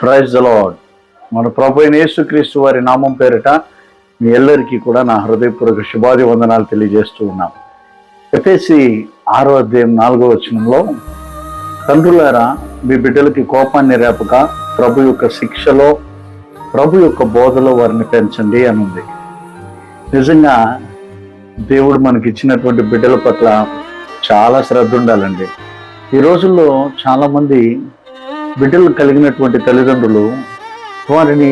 Praise lord మన ప్రభు అయిన యేసుక్రీస్తు వారి నామం పేరిట మీ ఎల్లరికీ కూడా నా హృదయపూర్వక శుభాది వందనాలు తెలియజేస్తూ ఉన్నాం. ఎఫేసి ఆరో అధ్యాయం నాలుగో వచనంలో తండ్రులారా మీ బిడ్డలకి కోపాన్ని రేపక ప్రభు యొక్క శిక్షలో ప్రభు యొక్క బోధలో వారిని పెంచండి అని ఉంది. నిజంగా దేవుడు మనకి ఇచ్చినటువంటి బిడ్డల పట్ల చాలా శ్రద్ధ ఉండాలండి. ఈ రోజుల్లో చాలామంది బిడ్డలు కలిగినటువంటి తల్లిదండ్రులు వారిని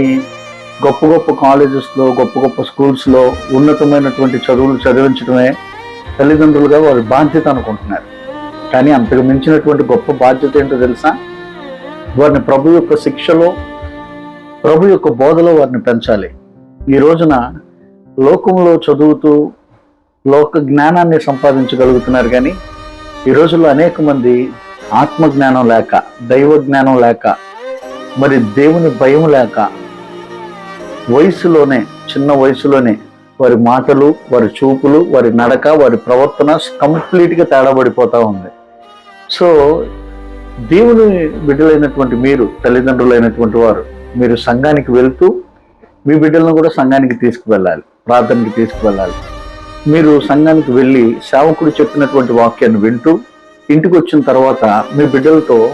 గొప్ప గొప్ప కాలేజెస్లో గొప్ప గొప్ప స్కూల్స్లో ఉన్నతమైనటువంటి చదువులు చదివించడమే తల్లిదండ్రులుగా వారి బాధ్యత అనుకుంటున్నారు. కానీ అంతకు మించినటువంటి గొప్ప బాధ్యత ఏంటో తెలుసా? వారిని ప్రభు యొక్క శిక్షలో ప్రభు యొక్క బోధలో వారిని పెంచాలి. ఈ రోజున లోకంలో చదువుతూ లోక జ్ఞానాన్ని సంపాదించగలుగుతున్నారు కానీ ఈ రోజుల్లో అనేక మంది ఆత్మజ్ఞానం లేక దైవ జ్ఞానం లేక మరి దేవుని భయం లేక వయసులోనే చిన్న వయసులోనే వారి మాటలు వారి చూపులు వారి నడక వారి ప్రవర్తన కంప్లీట్గా తేడాబడిపోతూ ఉంది. సో దేవుని బిడ్డలైనటువంటి మీరు తల్లిదండ్రులైనటువంటి వారు మీరు సంఘానికి వెళ్తూ మీ బిడ్డలను కూడా సంఘానికి తీసుకువెళ్ళాలి ప్రార్థనకి తీసుకువెళ్ళాలి. మీరు సంఘానికి వెళ్ళి సేవకుడు చెప్పినటువంటి వాక్యాన్ని వింటూ ఇంటికి వచ్చిన తర్వాత మీ బిడ్డలతో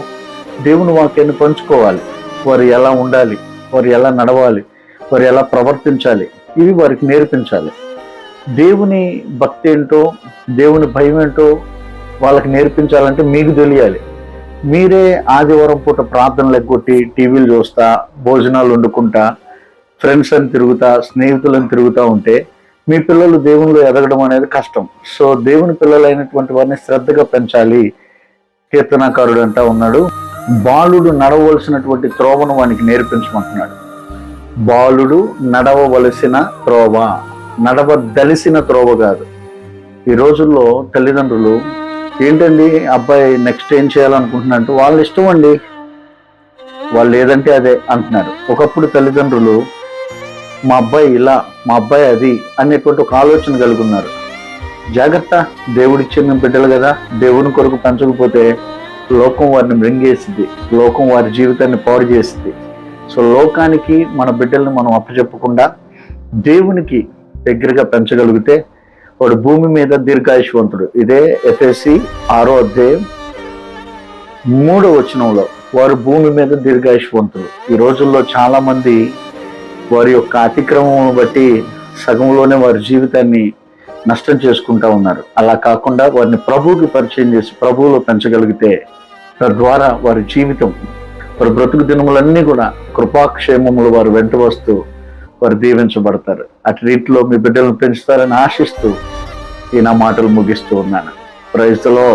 దేవుని వాక్యాన్ని పంచుకోవాలి. వారు ఎలా ఉండాలి? వారు ఎలా నడవాలి? వారు ఎలా ప్రవర్తించాలి? ఇవి వారికి నేర్పించాలి. దేవుని భక్తి ఏంటో దేవుని భయం ఏంటో వాళ్ళకి నేర్పించాలంటే మీకు తెలియాలి. మీరే ఆదివారం పూట ప్రార్థనలు ఎగ్గొట్టి టీవీలు చూస్తా భోజనాలు వండుకుంటా ఫ్రెండ్స్ అని తిరుగుతా స్నేహితులను తిరుగుతూ ఉంటే మీ పిల్లలు దేవునిలో ఎదగడం అనేది కష్టం. సో దేవుని పిల్లలైనటువంటి వారిని శ్రద్ధగా పెంచాలి. కీర్తనాకారుడు అంటా ఉన్నాడు. బాలుడు నడవలసినటువంటి త్రోవను వానికి నేర్పించమంటున్నాడు. బాలుడు నడవవలసిన త్రోవ నడవదలిసిన త్రోవ కాదు. ఈ రోజుల్లో తల్లిదండ్రులు ఏంటండి అబ్బాయి నెక్స్ట్ ఏం చేయాలనుకుంటున్నట్టు వాళ్ళ ఇష్టం అండి. వాళ్ళు ఏదంటే అదే అంటున్నారు. ఒకప్పుడు తల్లిదండ్రులు మా అబ్బాయి ఇలా మా అబ్బాయి అది అనేటువంటి ఒక ఆలోచన కలుగున్నారు. జాగ్రత్త దేవుడిచ్చిన బిడ్డలు కదా. దేవుని కొరకు పెంచకపోతే లోకం వారిని మృంగేసింది లోకం వారి జీవితాన్ని పాడు చేసింది సో లోకానికి మన బిడ్డల్ని మనం అప్పచెప్పకుండా దేవునికి దగ్గరగా పెంచగలిగితే వాడు భూమి మీద దీర్ఘాయుషవంతుడు. ఇదే ఎఫ్ఎస్సి ఆరో అధ్యాయం మూడో వచనంలో వారు భూమి మీద దీర్ఘాయుషవంతుడు ఈ రోజుల్లో చాలామంది వారి యొక్క అతిక్రమం బట్టి సగంలోనే వారి జీవితాన్ని నష్టం చేసుకుంటా ఉన్నారు. అలా కాకుండా వారిని ప్రభువుకి పరిచయం చేసి ప్రభువులో పెంచగలిగితే తద్వారా వారి జీవితం వారి బ్రతుకు దినములన్నీ కూడా కృపాక్షేమములు వారు వెంట వస్తూ వారు దీవించబడతారు. అటు రీతిలో మీ బిడ్డలను పెంచుతారని ఆశిస్తూ ఈ నా మాటలు ముగిస్తూ ఉన్నాను. ప్రైజ్లో